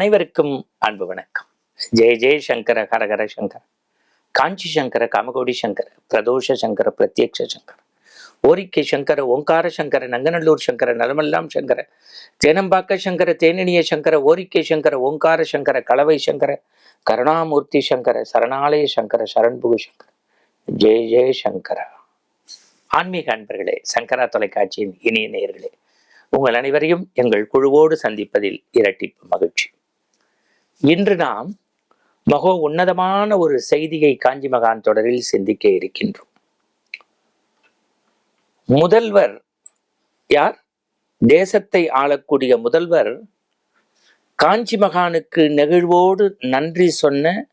அனைவருக்கும் அன்பு வணக்கம். ஜெய ஜெய சங்கர ஹரஹர சங்கர. காஞ்சி சங்கர காமகோடி சங்கர பிரதோஷ சங்கர பிரத்யக்ஷ சங்கர. ஓரிக்கை சங்கர ஓங்கார சங்கர நங்கநல்லூர் சங்கர நலமெல்லாம் சங்கர. தேனம்பாக்க சங்கர தேனினிய சங்கர ஓரிக்கை சங்கர ஓங்கார சங்கர கலவை சங்கர கருணாமூர்த்தி சங்கர சரணாலய சங்கர சரண்புகு சங்கர. ஜெய ஜெய சங்கரா. ஆன்மீக அன்பர்களே சங்கரா தொலைக்காட்சியின் இனிய நேயர்களே உங்கள் அனைவரையும் எங்கள் குழுவோடு சந்திப்பதில் இரட்டிப்பு மகிழ்ச்சி. இன்று நாம் மகோ உன்னதமான ஒரு செய்தியை காஞ்சி மகான் தொடரில் சிந்திக்க இருக்கின்றோம். முதல்வர் யார்? தேசத்தை ஆளக்கூடிய முதல்வர் காஞ்சி மகானுக்கு நெகிழ்வோடு நன்றி சொன்ன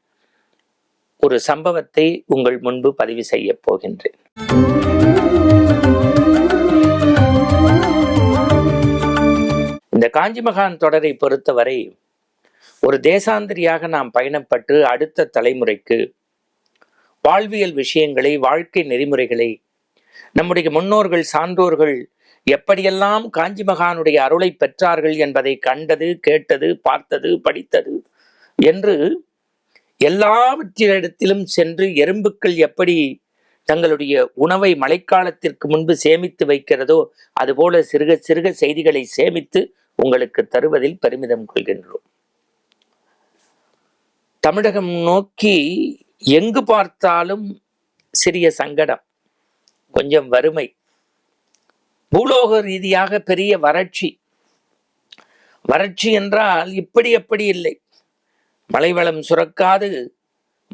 ஒரு சம்பவத்தை உங்கள் முன்பு பதிவு செய்ய போகின்றேன். இந்த காஞ்சி மகான் தொடரை பொறுத்தவரை ஒரு தேசாந்திரியாக நாம் பயணப்பட்டு அடுத்த தலைமுறைக்கு வாழ்வியல் விஷயங்களை வாழ்க்கை நெறிமுறைகளை நம்முடைய முன்னோர்கள் சான்றோர்கள் எப்படியெல்லாம் காஞ்சி மகானுடைய அருளை பெற்றார்கள் என்பதை கண்டது கேட்டது பார்த்தது படித்தது என்று எல்லாவற்றிடத்திலும் சென்று எறும்புக்கள் எப்படி தங்களுடைய உணவை மழைக்காலத்திற்கு முன்பு சேமித்து வைக்கிறதோ அதுபோல சிறுக சிறுக செய்திகளை சேமித்து உங்களுக்கு தருவதில் பெருமிதம் கொள்கின்றோம். தமிழகம் நோக்கி எங்கு பார்த்தாலும் சிறிய சங்கடம் கொஞ்சம் வறுமை பூலோக ரீதியாக பெரிய வறட்சி. வறட்சி என்றால் இப்படி அப்படி இல்லை. மலைவளம் சுரக்காது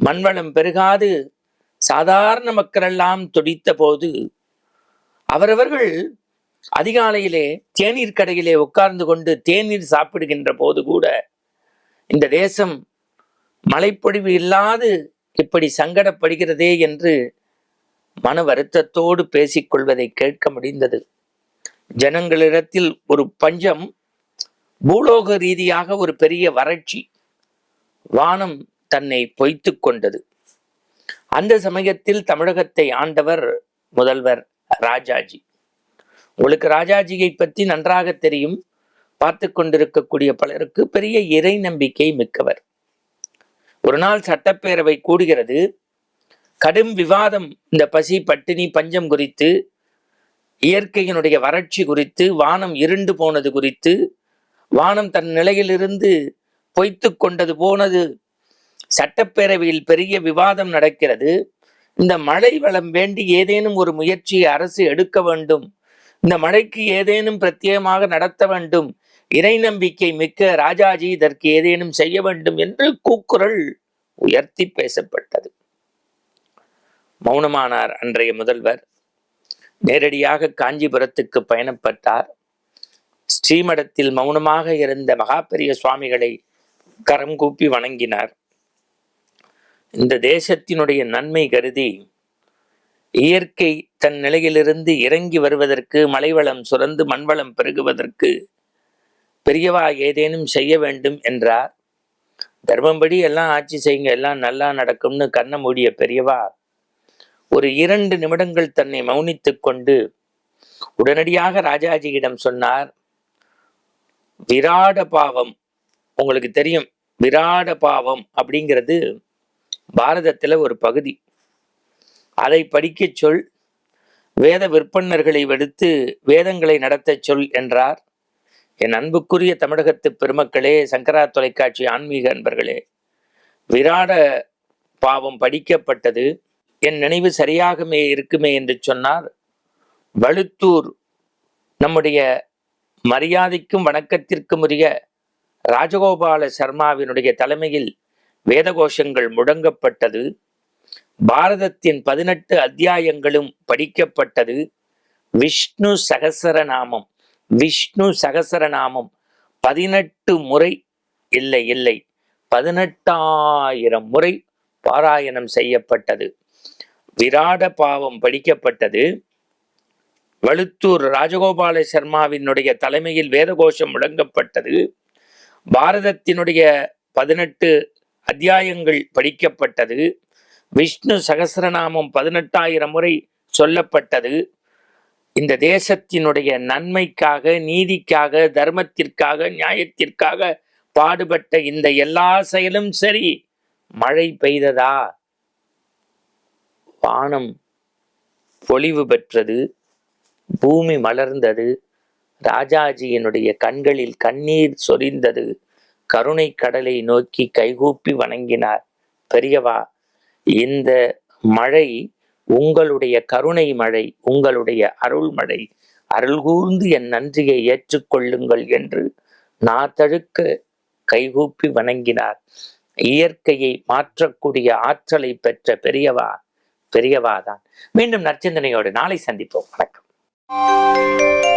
மண்வளம் பெருகாது சாதாரண மக்களெல்லாம் துடித்த போது அவரவர்கள் அதிகாலையிலே தேநீர் கடையிலே உட்கார்ந்து கொண்டு தேநீர் சாப்பிடுகின்ற போது கூட இந்த தேசம் மழைப்பொழிவு இல்லாது இப்படி சங்கடப்படுகிறதே என்று மன வருத்தத்தோடு பேசிக்கொள்வதை கேட்க முடிந்தது. ஜனங்களிடத்தில் ஒரு பஞ்சம் பூலோக ரீதியாக ஒரு பெரிய வறட்சி வானம் தன்னை பொய்த்து கொண்டது. அந்த சமயத்தில் தமிழகத்தை ஆண்டவர் முதல்வர் ராஜாஜி. உங்களுக்கு ராஜாஜியை பற்றி நன்றாக தெரியும். பார்த்து கொண்டிருக்கக்கூடிய பலருக்கு பெரிய இறை நம்பிக்கை மிக்கவர். ஒரு நாள் சட்டப்பேரவை கூடுகிறது. கடும் விவாதம் இந்த பசி பட்டினி பஞ்சம் குறித்து இயற்கையினுடைய வறட்சி குறித்து வானம் இருண்டு போனது குறித்து வானம் தன் நிலையிலிருந்து பொய்த்து கொண்டது போனது. சட்டப்பேரவையில் பெரிய விவாதம் நடக்கிறது. இந்த மழை வளம் வேண்டி ஏதேனும் ஒரு முயற்சியை அரசு எடுக்க வேண்டும். இந்த மழைக்கு ஏதேனும் பிரத்யேகமாக நடத்த வேண்டும். இறை நம்பிக்கை மிக்க ராஜாஜி இதற்கு ஏதேனும் செய்ய வேண்டும் என்று கூக்குரல் உயர்த்தி பேசப்பட்டது. மௌனமானார் அன்றைய முதல்வர். நேரடியாக காஞ்சிபுரத்துக்கு பயணப்பட்டார். ஸ்ரீமடத்தில் மௌனமாக இருந்த மகாபெரிய சுவாமிகளை கரம் கூப்பி வணங்கினார். இந்த தேசத்தினுடைய நன்மை கருதி இயற்கை தன் நிலையிலிருந்து இறங்கி வருவதற்கு மலைவளம் சுரந்து மண்வளம் பெருகுவதற்கு பெரியவா ஏதேனும் செய்ய வேண்டும் என்றார். தர்மம்படி எல்லாம் ஆட்சி செய்யுங்க எல்லாம் நல்லா நடக்கும்னு கண்ண மூடிய பெரியவா ஒரு இரண்டு நிமிடங்கள் தன்னை மௌனித்து கொண்டு உடனடியாக ராஜாஜியிடம் சொன்னார் விராட பாவம் உங்களுக்கு தெரியும் விராட பாவம் அப்படிங்கிறது பாரதத்தில் ஒரு பகுதி. அதை படிக்கச் சொல் வேத விற்பன்னர்களை வெடுத்து வேதங்களை நடத்தச் சொல் என்றார். என் அன்புக்குரிய தமிழகத்து பெருமக்களே சங்கரா தொலைக்காட்சி ஆன்மீக அன்பர்களே விராட பாவம் படிக்கப்பட்டது என் நினைவு சரியாகவே இருக்குமே என்று சொன்னார். வழுத்தூர் நம்முடைய மரியாதைக்கும் வணக்கத்திற்கும் உரிய ராஜகோபால சர்மாவினுடைய தலைமையில் வேதகோஷங்கள் முழங்கப்பட்டது பாரதத்தின் பதினெட்டு அத்தியாயங்களும் படிக்கப்பட்டது. விஷ்ணு சகசரநாமம். விஷ்ணு சகசரநாமம் பதினெட்டு முறை இல்லை இல்லை பதினெட்டாயிரம் முறை பாராயணம் செய்யப்பட்டது. விராட பாவம் படிக்கப்பட்டது. வழுத்தூர் ராஜகோபால சர்மாவினுடைய தலைமையில் வேதகோஷம் முழங்கப்பட்டது. பாரதத்தினுடைய பதினெட்டு அத்தியாயங்கள் படிக்கப்பட்டது. விஷ்ணு சகசரநாமம் பதினெட்டாயிரம் முறை சொல்லப்பட்டது. இந்த தேசத்தினுடைய நன்மைக்காக நீதிக்காக தர்மத்திற்காக நியாயத்திற்காக பாடுபட்ட இந்த எல்லா செயலும் சரி மழை பெய்ததா? வானம் பொலிவு பெற்றது பூமி மலர்ந்தது ராஜாஜியினுடைய கண்களில் கண்ணீர் சொரிந்தது கருணை கடலை நோக்கி கைகூப்பி வணங்கினார். பெரியவா இந்த மழை உங்களுடைய கருணை மழை உங்களுடைய அருள் மழை. அருள் கூர்ந்து என் நன்றியை ஏற்றுக்கொள்ளுங்கள் என்று நாத்தழுக்க கைகூப்பி வணங்கினார். இயற்கையை மாற்றக்கூடிய ஆற்றலை பெற்ற பெரியவா பெரியவாதான் மீண்டும் நற்சிந்தனையோடு நாளை சந்திப்போம். வணக்கம்.